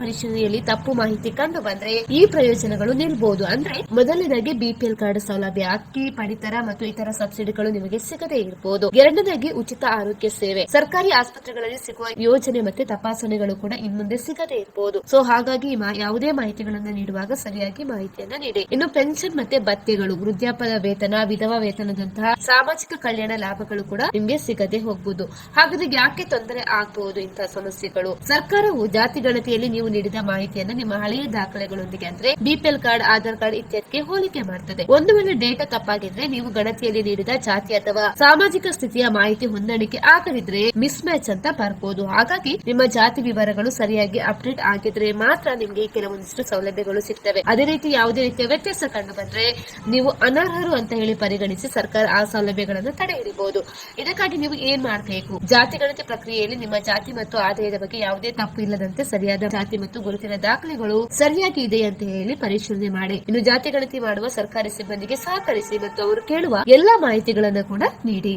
ಪರಿಶೀಲನೆಯಲ್ಲಿ ತಪ್ಪು ಮಾಹಿತಿ ಕಂಡು ಬಂದ್ರೆ ಈ ಪ್ರಯೋಜನಗಳು ನಿಲ್ಬಹುದು ಅಂದ್ರೆ ಮೊದಲನೇದಾಗಿ ಬಿಪಿಎಲ್ ಕಾರ್ಡ್ ಸೌಲಭ್ಯ, ಅಕ್ಕಿ, ಪಡಿತರ ಮತ್ತು ಇತರ ಸಬ್ಸಿಡಿಗಳು ನಿಮಗೆ ಸಿಗದೇ ಇರಬಹುದು ಎರಡನೇದಾಗಿ ಉಚಿತ ಆರೋಗ್ಯ ಸೇವೆ. ಸರ್ಕಾರಿ ಆಸ್ಪತ್ರೆಗಳಲ್ಲಿ ಸಿಗುವ ಯೋಜನೆ ಮತ್ತೆ ತಪಾಸಣೆಗಳು ಕೂಡ ಇನ್ಮುಂದೆ ಸಿಗದೇ ಇರಬಹುದು ಸೊ ಹಾಗಾಗಿ ಯಾವುದೇ ಮಾಹಿತಿಗಳನ್ನು ನೀಡುವಾಗ ಸರಿಯಾಗಿ ಮಾಹಿತಿಯನ್ನ ನೀಡಿ. ಇನ್ನು ಪೆನ್ಷನ್ ಮತ್ತೆ ಭತ್ಯೆಗಳು ವೃದ್ಧಾಪದ ವೇತನ, ವಿಧವಾ ವೇತನದಂತಹ ಸಾಮಾಜಿಕ ಕಲ್ಯಾಣ ಲಾಭಗಳು ಕೂಡ ನಿಮ್ಗೆ ಸಿಗದೆ ಹೋಗ್ಬಹುದು ಹಾಗಾದ್ರೆ ಯಾಕೆ ತೊಂದರೆ ಆಗಬಹುದು ಇಂತಹ ಸಮಸ್ಯೆಗಳು? ಸರ್ಕಾರವು ಜಾತಿ ಗಣತಿಯಲ್ಲಿ ನೀವು ನೀಡಿದ ಮಾಹಿತಿಯನ್ನ ನಿಮ್ಮ ಹಳೆಯ ದಾಖಲೆಗಳೊಂದಿಗೆ ಅಂದ್ರೆ ಬಿಪಿಎಲ್ ಕಾರ್ಡ್ ಆಧಾರ್ ಕಾರ್ಡ್ ಇತ್ಯಾದಿಗೆ ಹೋಲಿಕೆ ಮಾಡ್ತದೆ. ಒಂದು ವೇಳೆ ಡೇಟಾ ತಪ್ಪಾಗಿದ್ರೆ ನೀವು ಗಣತಿಯಲ್ಲಿ ನೀಡಿದ ಜಾತಿ ಅಥವಾ ಸಾಮಾಜಿಕ ಸ್ಥಿತಿಯ ಮಾಹಿತಿ ಹೊಂದಾಣಿಕೆ ಆಗದಿದ್ರೆ ಮಿಸ್ ಮ್ಯಾಚ್ ಅಂತ ಬರ್ಬೋದು. ಹಾಗಾಗಿ ನಿಮ್ಮ ಜಾತಿ ವಿವರಗಳು ಸರಿಯಾಗಿ ಅಪ್ಡೇಟ್ ಆಗಿದ್ರೆ ಮಾತ್ರ ನಿಮ್ಗೆ ಕೆಲವೊಂದಿಷ್ಟು ಸೌಲಭ್ಯಗಳು ಸಿಗ್ತವೆ. ಅದೇ ರೀತಿ ಯಾವುದೇ ರೀತಿಯ ವ್ಯತ್ಯಾಸ ಕಂಡು ಬಂದ್ರೆ ನೀವು ಅನರ್ಹರು ಅಂತ ಹೇಳಿ ಪರಿಗಣಿಸಿ ಸರ್ಕಾರ ಆ ಸೌಲಭ್ಯಗಳನ್ನು ತಡೆ ಹಿಡಿಬಹುದು ಇದಕ್ಕಾಗಿ ನೀವು ಏನ್ ಮಾಡಬೇಕು? ಜಾತಿ ಗಣತಿ ಪ್ರಕ್ರಿಯೆಯಲ್ಲಿ ನಿಮ್ಮ ಜಾತಿ ಮತ್ತು ಆದಾಯದ ಬಗ್ಗೆ ಯಾವುದೇ ತಪ್ಪು ಇಲ್ಲದಂತೆ ಸರಿಯಾದ ಮತ್ತು ಗುರುತಿನ ದಾಖಲೆಗಳು ಸರಿಯಾಗಿ ಇದೆ ಅಂತ ಹೇಳಿ ಪರಿಶೀಲನೆ ಮಾಡಿ. ಇನ್ನು ಜಾತಿ ಗಣತಿ ಮಾಡುವ ಸರ್ಕಾರಿ ಸಿಬ್ಬಂದಿಗೆ ಸಹಕರಿಸಿ ಮತ್ತು ಅವರು ಕೇಳುವ ಎಲ್ಲಾ ಮಾಹಿತಿಗಳನ್ನು ಕೂಡ ನೀಡಿ.